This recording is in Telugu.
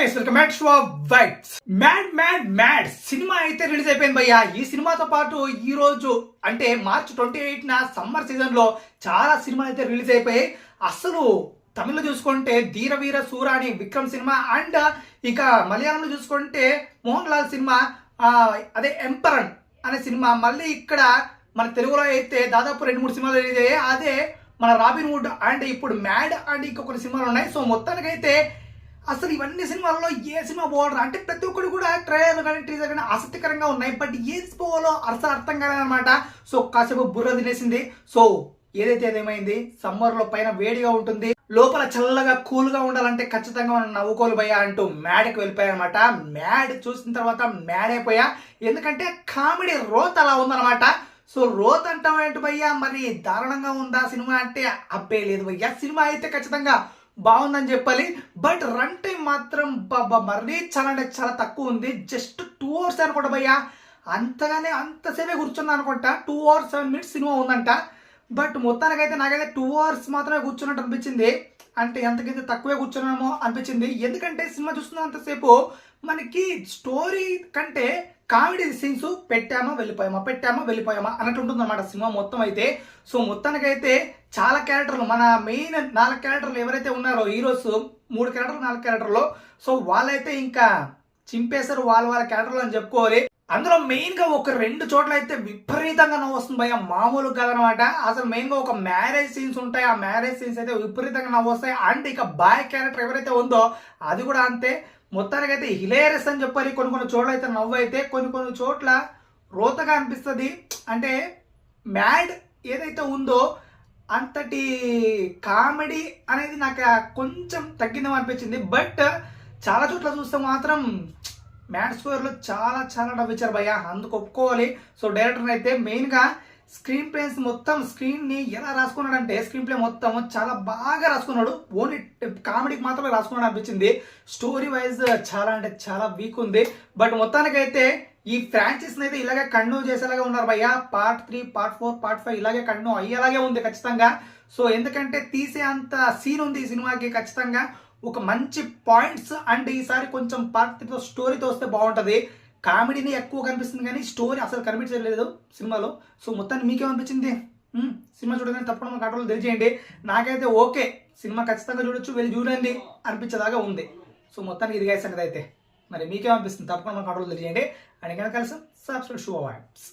Guys welcome back to Whites mad mad mad cinema అయితే రిలీజ్ అయిపోయింది భయ్యా. ఈ సినిమాతో పాటు ఈ రోజు అంటే మార్చ్ ట్వంటీ ఎయిట్ న సమ్మర్ సీజన్లో చాలా సినిమాలు అయితే రిలీజ్ అయిపోయాయి. అసలు తమిళ్ళో చూసుకుంటే ధీరవీర సూర అని విక్రమ్ సినిమా అండ్ ఇక మలయాళంలో చూసుకుంటే మోహన్ లాల్ సినిమా అదే ఎంపరన్ అనే సినిమా. మళ్ళీ ఇక్కడ మన తెలుగులో అయితే దాదాపు రెండు మూడు సినిమాలు రిలీజ్ అయ్యాయి. అదే మన రాబిన్ వుడ్ అండ్ ఇప్పుడు మ్యాడ్ అండ్ ఇంకొక సినిమాలు ఉన్నాయి. సో మొత్తానికైతే అసలు ఇవన్నీ సినిమాల్లో ఏ సినిమా పోవాలరా అంటే ప్రతి ఒక్కరు కూడా ట్రైలర్ కానీ టీజర్ కానీ ఆసక్తికరంగా ఉన్నాయి. బట్ ఏది పోవాలో అసలు అర్థం కాలేదన్నమాట. సో కాసేపు బుర్ర తినేసింది. సో ఏదైతే ఏదేమైంది సమ్మర్లో పైన వేడిగా ఉంటుంది. లోపల చల్లగా కూల్గా ఉండాలంటే ఖచ్చితంగా మనం నవ్వుకోలు భయ్యా అంటూ మ్యాడ్కి వెళ్ళిపోయా అనమాట మ్యాడ్ చూసిన తర్వాత మ్యాడ్ అయిపోయా. ఎందుకంటే కామెడీ రోత్ అలా ఉందన్నమాట. సో రోత్ అంటాం భయ్యా? మరి దారుణంగా ఉందా సినిమా అంటే అబ్బే లేదు భయ్యా. సినిమా అయితే ఖచ్చితంగా బాగుందని చెప్పాలి. బట్ రన్ టైం మాత్రం మరీ చాలా అంటే చాలా తక్కువ ఉంది. జస్ట్ టూ అవర్స్ అనుకుంటా భయ్యా. అంతగానే అంతసేపే కూర్చున్నా అనుకుంటా. టూ అవర్స్ సెవెన్ మినిట్స్ సినిమా ఉందంట. బట్ మొత్తానికైతే నాకైతే టూ అవర్స్ మాత్రమే కూర్చున్నట్టు అనిపించింది. అంటే ఎంతకైతే తక్కువే కూర్చున్నామో అనిపించింది. ఎందుకంటే సినిమా చూస్తున్నంతసేపు మనకి స్టోరీ కంటే కామెడీ సీన్స్ పెట్టామా వెళ్ళిపోయామా పెట్టామా వెళ్ళిపోయామా అన్నట్టు ఉంటుంది అనమాట సినిమా మొత్తం అయితే. సో మొత్తానికైతే చాలా క్యారెక్టర్లు మన మెయిన్ నాలుగు క్యారెక్టర్లు ఎవరైతే ఉన్నారో హీరోస్ మూడు క్యారెక్టర్లు నాలుగు క్యారెక్టర్లు సో వాళ్ళైతే ఇంకా చింపేశారు వాళ్ళ వాళ్ళ క్యారెక్టర్లు అని చెప్పుకోవాలి. అందులో మెయిన్గా ఒక రెండు చోట్ల అయితే విపరీతంగా నవ్వు వస్తుంది భయ మామూలు కాదనమాట. అసలు మెయిన్గా ఒక మ్యారేజ్ సీన్స్ ఉంటాయి ఆ మ్యారేజ్ సీన్స్ అయితే విపరీతంగా నవ్వు వస్తాయి. అండ్ ఇక బాయ్ క్యారెక్టర్ ఎవరైతే ఉందో అది కూడా అంతే. మొత్తానికి అయితే హిలేరియస్ అని చెప్పాలి. కొన్ని కొన్ని చోట్ల అయితే నవ్వు అయితే కొన్ని కొన్ని చోట్ల రోతగా అనిపిస్తుంది. అంటే మ్యాడ్ ఏదైతే ఉందో అంతటి కామెడీ అనేది నాకు కొంచెం తగ్గిందేమో అనిపించింది. బట్ చాలా చోట్ల చూస్తే మాత్రం మ్యాట్ స్కోర్లో చాలా చాలా నవ్వించారు భయ్య. అందుకు ఒప్పుకోవాలి. సో డైరెక్టర్ అయితే మెయిన్గా స్క్రీన్ ప్లేస్ మొత్తం స్క్రీన్ని ఎలా రాసుకున్నాడంటే స్క్రీన్ ప్లే మొత్తం చాలా బాగా రాసుకున్నాడు. ఓన్లీ కామెడీకి మాత్రమే రాసుకున్నాడు అనిపించింది. స్టోరీ వైజ్ చాలా అంటే చాలా వీక్ ఉంది. బట్ మొత్తానికైతే ఈ ఫ్రాంచైజ్ అయితే ఇలాగే కంటిన్యూ చేసేలాగా ఉన్నారు భయ్య. Part three part four part five ఇలాగే కంటిన్యూ అయ్యేలాగే ఉంది ఖచ్చితంగా. సో ఎందుకంటే తీసే అంత సీన్ ఉంది ఈ సినిమాకి ఖచ్చితంగా. ఒక మంచి పాయింట్స్ అండ్ ఈసారి కొంచెం పార్ట్ త్రీతో స్టోరీతో వస్తే బాగుంటుంది. కామెడీని ఎక్కువ కనిపిస్తుంది కానీ స్టోరీ అసలు కనిపించలేదు సినిమాలో. సో మొత్తాన్ని మీకేమనిపించింది hmm? సినిమా చూడగానే తప్పకుండా మన కంట్రోల్ తెలియజేయండి. నాకైతే ఓకే. సినిమా ఖచ్చితంగా చూడొచ్చు వెళ్ళి చూడండి అనిపించేలాగా ఉంది. సో మొత్తానికి ఇది సంగతి అయితే. మరి మీకేమనిపిస్తుంది? తప్పకుండా మన కంట్రోల్ తెలియజేయండి. అండ్ కనుక కలిసి సబ్స్క్రైబ్ షూ అవార్డ్స్.